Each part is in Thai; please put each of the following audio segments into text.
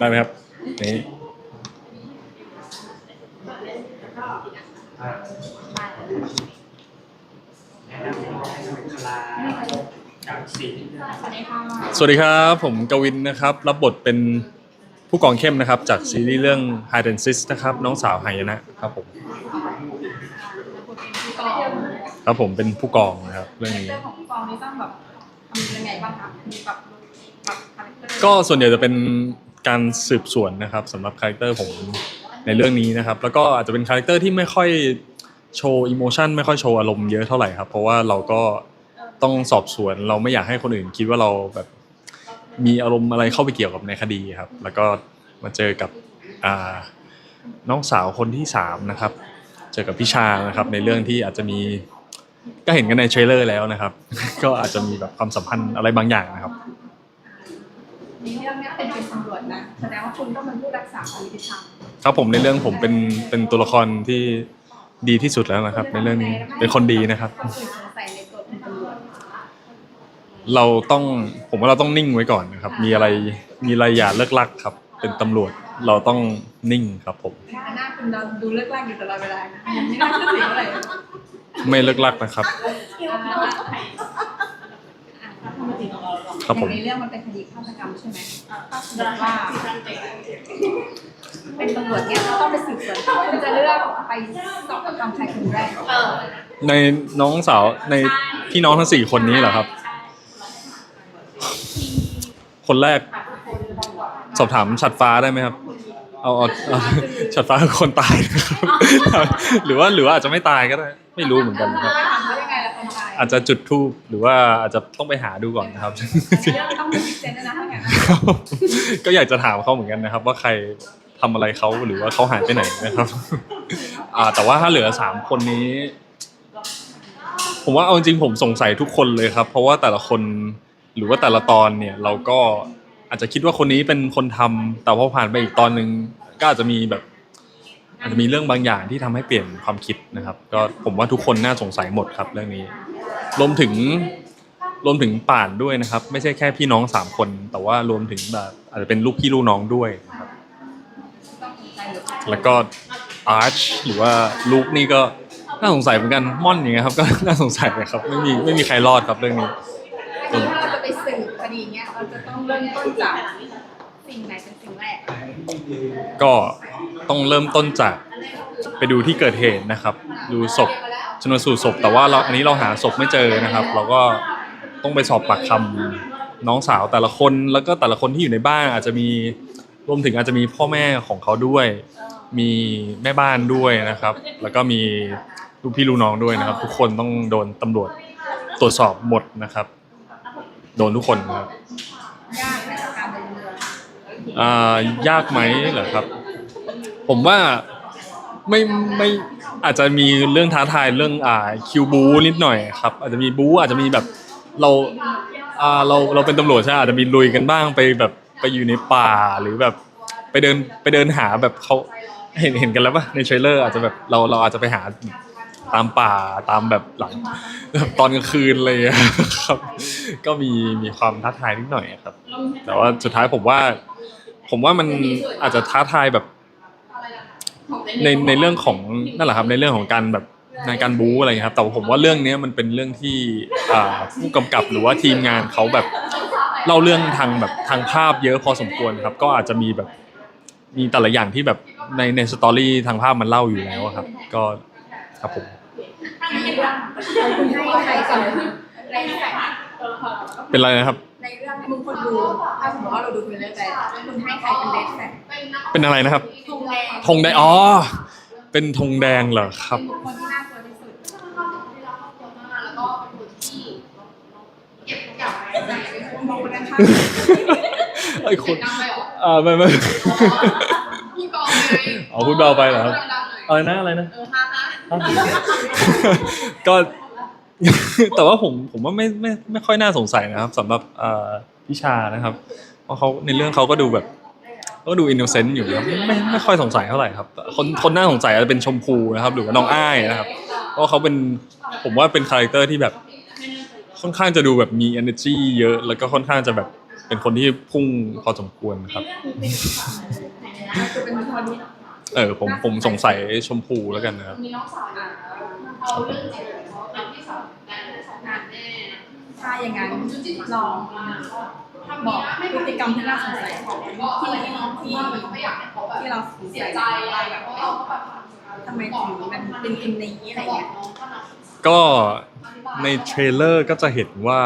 ได้ไหมครับ นี่แนะนำตัวคลาจากสีสวัสดีค่ะสวัสดีครับ ผมกวินนะครับ รับบทเป็นผู้กองเข้มนะครับ จากซีรีส์เรื่อง Hide and Seek นะครับ น้องสาวหายนะครับผมแล้วคุณเป็นผู้กองครับผมเป็นผู้กองนะครับ เรื่องนี้เรื่องของผู้กองนี่ต้องแบบทำยังไงบ้างคะมีปรับปรับคาแรคเตอร์ก็ส่วนใหญ่จะเป็น การสืบสวนนะครับสำหรับคาแรคเตอร์ผมในเรื่องนี้นะครับ แล้วก็อาจจะเป็นคาแรคเตอร์ที่ไม่ค่อยโชว์อิโมชันไม่ค่อยโชว์อารมณ์เยอะเท่าไหร่ครับ เพราะว่าเราก็ต้องสอบสวนเราไม่อยากให้คนอื่นคิดว่าเราแบบมีอารมณ์อะไรเข้าไปเกี่ยวกับในคดีครับ แล้วก็มาเจอกับอ่าน้องสาวคนที่สามนะครับ เจอกับพี่ชานะครับ ในเรื่องที่อาจจะมีก็เห็นกันในเทรลเลอร์แล้วนะครับ ก็อาจจะมีแบบความสัมพันธ์อะไรบางอย่างนะครับ ในเรื่องเนี้ยเป็นเป็นตำรวจนะแสดงว่าคุณก็เป็นผู้รักษาความยุติธรรมครับผมในเรื่องผมเป็นเป็นตัวละครที่ดีที่สุดแล้วนะครับ ในเรื่องนี้เป็นคนดีนะครับก็คือสงสัยในตัวเป็นตำรวจเราต้องผมว่าเราต้องนิ่งไว้ก่อนนะครับ มีอะไรมีอะไรอย่าเลิกลักครับ เป็นตำรวจเราต้องนิ่งครับผม หน้าคุณเราดูเลิกลากอยู่ตลอดเวลานะยังไม่น่าเชื่อถืออะไรไม่เลิกลักนะครับ ครับผม ในเรื่องมันเป็นคดีฆาตกรรมใช่ไหมถ้าสมมติว่าเป็นตำรวจเนี่ยเราต้องไปสืบสวนคุณจะเลือกไปสอบปากคำใครคนแรกในน้องสาวในพี่น้องทั้งสี่คนนี้เหรอครับคนแรกสอบถามฉัดฟ้าได้ไหมครับ เอาเอาเอาฉัดฟ้าคือคนตายนะครับ หรือว่าหรือว่าอาจจะไม่ตายก็ได้ ไม่รู้เหมือนกันนะครับ ถามว่ายังไงล่ะคนตาย อาจจะจุดทูบหรือว่าอาจจะต้องไปหาดูก่อนนะครับ ต้องมีพิเศษด้วยนะถ้าอย่างนั้นก็อยากจะถามเขาเหมือนกันนะครับ ว่าใครทำอะไรเขาหรือว่าเขาหายไปไหนนะครับ อ่า แต่ว่าถ้าเหลือสามคนนี้ ผมว่าเอาจริงๆผมสงสัยทุกคนเลยครับ เพราะว่าแต่ละคนหรือว่าแต่ละตอนเนี่ย เราก็อาจจะคิดว่าคนนี้เป็นคนทำแต่พอผ่านไปอีกตอนหนึ่งก็อาจจะมีแบบ อาจจะมีเรื่องบางอย่างที่ทำให้เปลี่ยนความคิดนะครับ ก็ผมว่าทุกคนน่าสงสัยหมดครับ เรื่องนี้รวมถึงรวมถึงป่านด้วยนะครับ ไม่ใช่แค่พี่น้องสามคน แต่ว่ารวมถึงแบบอาจจะเป็นลูกพี่ลูกน้องด้วยนะครับต้องสนใจหรือแล้วก็อาร์ชหรือว่าลูกนี่ก็น่าสงสัยเหมือนกันม่อนอย่างเงี้ยครับ ก็น่าสงสัยนะครับไม่มีไม่มีใครรอดครับเรื่องนี้ถ้าเราจะไปสืบคดีเนี้ยเราจะต้องเริ่มต้นจากสิ่งไหนเป็นสิ่งแรก ก็ ต้องเริ่มต้นจากไปดูที่เกิดเหตุนะครับ ดูศพชนสูตรศพ แต่ว่าเราอันนี้เราหาศพไม่เจอนะครับ เราก็ต้องไปสอบปากคำน้องสาวแต่ละคนแล้วก็แต่ละคนที่อยู่ในบ้านอาจจะมีรวมถึงอาจจะมีพ่อแม่ของเขาด้วย มีแม่บ้านด้วยนะครับ แล้วก็มีลูกพี่ลูกน้องด้วยนะครับ ทุกคนต้องโดนตำรวจตรวจสอบหมดนะครับ โดนทุกคนครับอ่ายากไหมเหรอครับ ผมว่าไม่ไม่อาจจะมีเรื่องท้าทายเรื่องอ่าคิวบูนิดหน่อยครับ อาจจะมีบูอาจจะมีแบบเราอ่าเราเราเป็นตำรวจใช่ไหมอาจจะมีลุยกันบ้างไปแบบไปอยู่ในป่าหรือแบบไปเดินไปเดินหาแบบเขาเห็นเห็นกันแล้วปะในเทรลเลอร์อาจจะแบบเราเราอาจจะไปหาตามป่าตามแบบหลังตอนกลางคืนเลยครับ ก็มีมีความท้าทายนิดหน่อยครับ แต่ว่าสุดท้ายผมว่า ผมว่ามันอาจจะท้าทายแบบ ในในเรื่องของนั่นแหละครับในเรื่องของการแบบในการบู๊อะไรอย่างเงี้ยครับ แต่ว่าผมว่าเรื่องเนี้ยมันเป็นเรื่องที่อ่าผู้กำกับหรือว่าทีมงานเขาแบบเล่าเรื่องทางแบบทางภาพเยอะพอสมควรครับ ก็อาจจะมีแบบมีแต่ละอย่างที่แบบในในสตอรี่ทางภาพมันเล่าอยู่แล้วอะครับ ก็ครับผมในเรื่องคุณให้ใครก่อนในแฟกเป็นไรนะครับใน เรื่องมึงคนดูถ้าสมมติว่าเราดูคุณเรื่องแต่คุณให้ใครเป็นเลสแฟกเป็นอะไรนะครับธงแดงธงแดงอ๋อเป็นธงแดงเหรอครับบุคคลที่น่ากลัวที่สุดแล้วก็เป็นคนที่เก็บทุกอย่างไว้ในมองคนนั้นค่ะไอ้คนดังไปเหรออ่าไม่ไม่พี่กองไงอ๋อพูดเบาไปเหรอครับดังๆหน่อยอะไรนะอะไรนะเออฮ่าฮ่าก็ แต่ว่าผมผมว่าไม่ไม่ไม่ค่อยน่าสงสัยนะครับสำหรับเอ่อพิชานะครับ เพราะเขาในเรื่องเขาก็ดูแบบก็ดูอินโนเซนต์อยู่ครับไม่ไม่ค่อยสงสัยเท่าไหร่ครับ คนคนน่าสงสัยอาจจะเป็นชมพูนะครับ หรือว่าน้องอ้ายนะครับ เพราะเขาเป็นผมว่าเป็นคาแรคเตอร์ที่แบบค่อนข้างจะดูแบบมี energy เยอะ แล้วก็ค่อนข้างจะแบบเป็นคนที่พุ่งพอสมควรครับ เออผมผมสงสัยชมพูแล้วกันนะครับ มีน้องสาวอ่าเอาเรื่องเขาเอาพี่สาวแม่สองงานแน่ ถ้าอย่างนั้นลองบอกพฤติกรรมที่น่าสงสัยของที่ที่ไม่อยากให้เขาแบบที่เราสงเสีสัยยใจว่าอะไรแบแบบบเขาแบบทำไมถึงมันเป็นอินในนี้อะไรเงี้ยก็ในเทรลเลอร์ก็จะเห็นว่า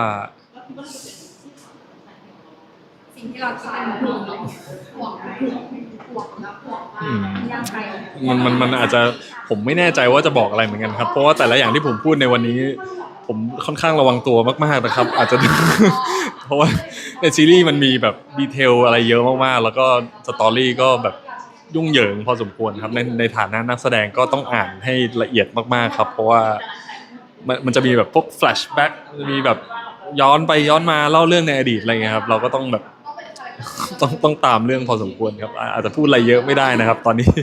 สิ่งที่เราคิดเป็นห่วงอะไรเงี้ยห่วงห่วงนะห่วงมากอืมย่างไปมันมันมันอาจจะผมไม่แน่ใจว่าจะบอกอะไรเหมือนกันครับ เพราะว่าแต่ละอย่างที่ผมพูดในวันนี้ ผมค่อนข้างระวังตัวมากๆนะครับ อาจจะ เพราะว่าในซีรีส์มันมีแบบดีเทลอะไรเยอะมากๆ แล้วก็สตอรี่ก็แบบยุ่งเหยิงพอสมควรครับในในฐานะนักแสดงก็ต้องอ่านให้ละเอียดมากๆครับ เพราะว่ามันมันจะมีแบบพวกแฟลชแบ็กมีแบบย้อนไปย้อนมาเล่าเรื่องในอดีตอะไรเงี้ยครับเราก็ต้องแบบต้องต้องตามเรื่องพอสมควรครับ อาจจะพูดอะไรเยอะไม่ได้นะครับ ตอนนี้แ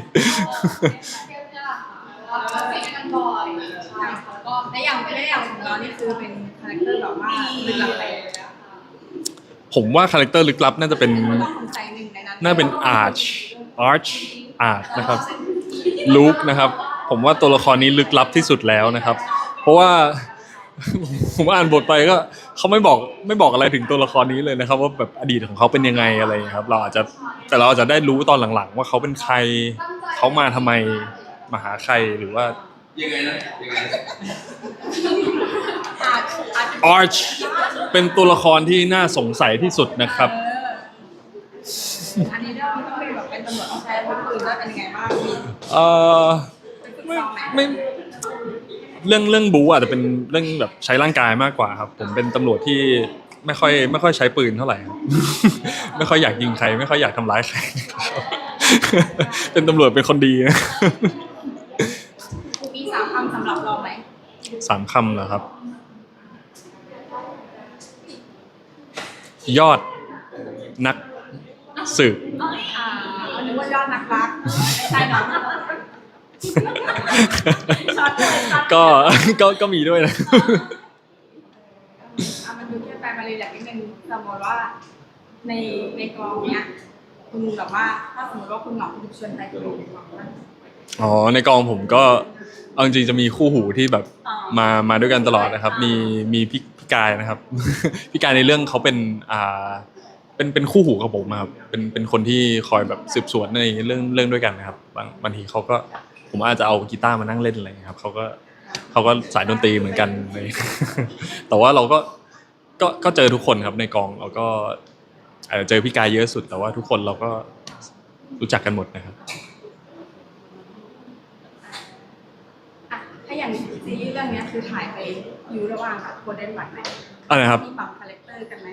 ล้วเสียกันบ่อยใช่แล้วก็และอย นี่คือเป็นคาแรคเตอร์แบบว่าลึกลับไปผมว่าคาแรคเตอร์ลึกลับน่าจะเป็นต้องสงสัยหนึ่งในนั้นน่าเป็น Arch Arch Arch นะครับลูกนะครับ ผมว่าตัวละครนี้ลึกลับที่สุดแล้วนะครับ เพราะว่า ผมอ่านบทไปก็เขาไม่บอกไม่บอกอะไรถึงตัวละครนี้เลยนะครับ ว่าแบบอดีตของเขาเป็นยังไงอะไรอย่างเงี้ยครับ เราอาจจะแต่เราอาจจะได้รู้ตอนหลังๆ ว่าเขาเป็นใครเขามาทำไมมาหาใครหรือว่า ยังไงนะยังไง Arch เป็นตัวละครที่น่าสงสัยที่สุดนะครับเอออันนี้เราต้องเป็นแบบเป็นตำรวจต้องใช้อาวุธปืนได้เป็นยังไงบ้างมีเอ่อเป็นฝึกไม่ซ้อมไหมไม่เรื่องเรื่องบูอาจจะเป็นเรื่องแบบใช้ร่างกายมากกว่าครับ ผมเป็นตำรวจที่ไม่ค่อยไม่ค่อยใช้ปืนเท่าไหร่ครับ ไม่ค่อยอยากยิงใคร ไม่ค่อยอยากทำร้ายใคร เป็นตำรวจเป็นคนดีนะมีสามคำสำหรับเราไหมสามคำเหรอครับ ยอดนักสืบอ่านึกว่ายอดนักรักไม่ใช่เนาะช็อตเลยช็อตก็ก็ก็มีด้วยนะอะมันดูแค่แฟนมาเลยอยากนิดนึงสมมติว่าในในกองเนี้ยคุณแบบว่าถ้าสมมติว่าคุณหนองคุณชวนใครไปดูในกองบ้าง อ๋อในกองผมก็เอาจริงๆจะมีคู่หูที่แบบอ๋อมามาด้วยกันตลอดนะครับ มีมีพี่พี่กายนะครับ พี่กายในเรื่องเขาเป็นอ่าเป็นเป็นคู่หูกับผมอะครับเป็นเป็นคนที่คอยแบบสืบสวนในเรื่องเรื่องด้วยกันนะครับบางบางทีเขาก็ผมอาจจะเอากีตาร์มานั่งเล่นอะไรอย่างเงี้ยครับเขาก็เขาก็สายดนตรีเหมือนกันเลย แต่ว่าเราก็ก็ก็เจอทุกคนครับในกองเราก็อาจจะเจอพี่กายเยอะสุด แต่ว่าทุกคนเราก็รู้จักกันหมดนะครับ อะถ้าอย่างซีรีส์เรื่องเนี้ย คือถ่ายไปอยู่ระหว่างกับโคเดนบัตไหมอะไรนะครับ มีปรับคาแรคเตอร์กันไหม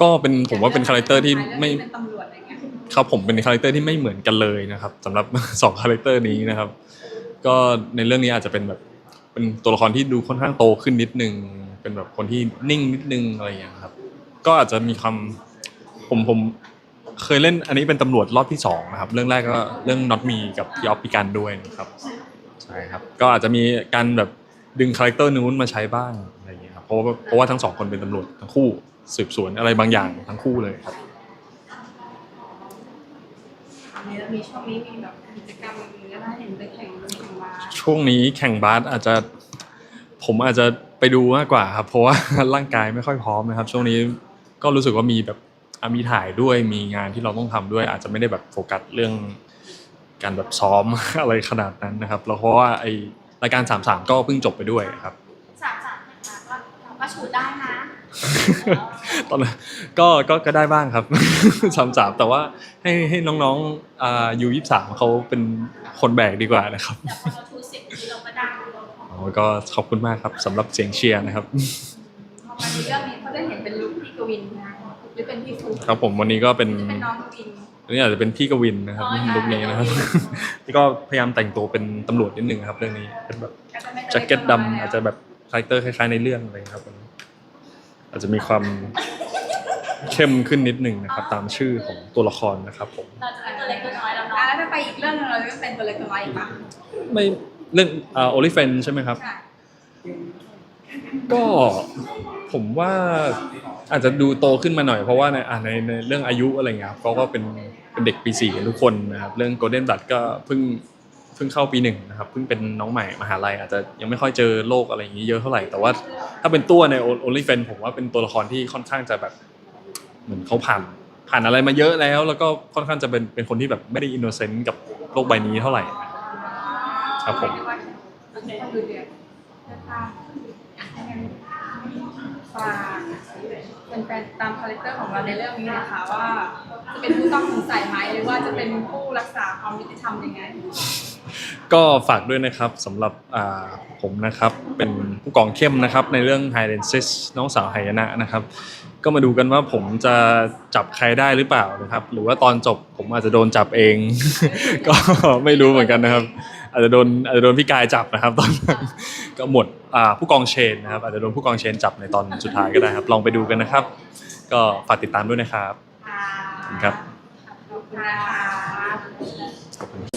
ก็เป็นผมว่าเป็นคาแรคเตอร์ที่ไม่เป็นตำรวจอะไรเงี้ยครับผมเป็นคาแรคเตอร์ที่ไม่เหมือนกันเลยนะครับสำหรับ สองคาแรคเตอร์นี้นะครับ ก็ในเรื่องนี้อาจจะเป็นแบบเป็นตัวละครที่ดูค่อนข้างโตขึ้นนิดนึง เป็นแบบคนที่นิ่งนิดนึงอะไรอย่างเงี้ยครับ ก็อาจจะมีความผมผมเคยเล่นอันนี้เป็นตำรวจรอบที่สองนะครับ เรื่องแรกก็เรื่องน็อตมีกับยอปปิกันด้วยนะครับใช่ครับ ก็อาจจะมีการแบบ ดึงคาแรคเตอร์นู้นมาใช้บ้างอะไรอย่างเงี้ยครับเพราะว่าเพราะว่าทั้งสองคนเป็นตำรวจทั้งคู่สืบสวนอะไรบางอย่างทั้งคู่เลยครับอันนี้มีช่วงนี้มีแบบกิจกรรมอะไรก็ได้เห็นไปแข่งแข่งมาช่วงนี้แข่งบาสอาจจะ ผมอาจจะไปดูมากกว่าครับ เพราะว่า ร่างกายไม่ค่อยพร้อมนะครับ ช่วงนี้ก็รู้สึกว่ามีแบบอะมีถ่ายด้วยมีงานที่เราต้องทำด้วย อาจจะไม่ได้แบบโฟกัสเรื่องการแบบซ้อม อะไรขนาดนั้นนะครับแล้วเพราะว่าไอ รายการสามสามก็เพิ่งจบไปด้วยครับสามสามนะคะก็เราก็ชูได้นะตอนนั้นก็ก็ก็ได้บ้างครับสามสามแต่ว่าให้ให้น้องๆอ่ายูยี่สามเขาเป็นคนแบกดีกว่านะครับแต่พอเราชูสิบทีเราก็ได้อ๋อก็ขอบคุณมากครับสำหรับเสียงเชียร์นะครับพอมาในเรื่องนี้เขาได้เห็นเป็นลุคพี่กวินนะหรือเป็นพี่ฟุ๊กครับผมวันนี้ก็เป็นหรือเป็นน้องกวิน อันนี้อาจจะเป็นพี่กวินนะครับลุคนี้นะครับนี่ก็พยายามแต่งตัวเป็นตำรวจนิดนึงครับ เรื่องนี้เป็นแบบก็จะไม่แจ็คเก็ตดำอาจจะแบบคาแรคเตอร์คล้ายๆในเรื่องอะไรครับผมอาจจะมีความเข้มขึ้นนิดนึงนะครับ ตามชื่อของตัวละครนะครับผมเราจะเป็นตัวเล็กตัวน้อยแล้วอะเนาะแล้วถ้าไปอีกเรื่องหนึงเราจะเป็นตัวเล็กตัวน้อยอีกปะไม่เรื่องอ่าโอลิเฟนใช่ไหมครับใช่ก็ผมว่า อาจจะดูโตขึ้นมาหน่อยเพราะว่าในในในเรื่องอายุอะไรเงี้ยครับเขาก็เป็นเป็นเด็กปีสี่ทุกคนนะครับเรื่อง Golden Blood ก็เพิ่งเพิ่งเข้าปีหนึ่งนะครับเพิ่งเป็นน้องใหม่มหาลัยอาจจะยังไม่ค่อยเจอโลกอะไรอย่างนี้เยอะเท่าไหร่แต่ว่าถ้าเป็นตัวใน Only f r i e n d ผมว่าเป็นตัวละครที่ค่อนข้างจะแบบเหมือนเขาผ่านผ่านอะไรมาเยอะแล้ว แล้วก็ค่อนข้างจะเป็นเป็นคนที่แบบไม่ได้อินโนเซนต์กับโลกใบนี้เท่าไหร่ครับผมฝาก เป็นแฟนตามคาแรคเตอร์ของเราในเรื่องนี้นะคะว่า จะเป็นผู้ต้องสงสัยไหมหรือว่าจะเป็นผู้รักษาความยุติธรรมยังไง ก็ฝากด้วยนะครับสำหรับอ่าผมนะครับ เป็นผู้กองเข้มนะครับ ในเรื่อง h i d e n s i s น้องสาวไหยนะนะครับ ก็มาดูกันว่าผมจะจับใครได้หรือเปล่านะครับ หรือว่าตอนจบผมอาจจะโดนจับเอง ก็ไม่รู้เหมือนกันนะครับ อาจจะโดนอาจจะโดนพี่กายจับนะครับ ตอนนั้นก็หมดอ่าผู้กองเชนนะครับ อาจจะโดนผู้กองเชนจับในตอนสุดท้ายก็ได้ครับ ลองไปดูกันนะครับ ก็ฝากติดตามด้วยนะครับค่ะครับขอบคุณนะคะขอบคุณ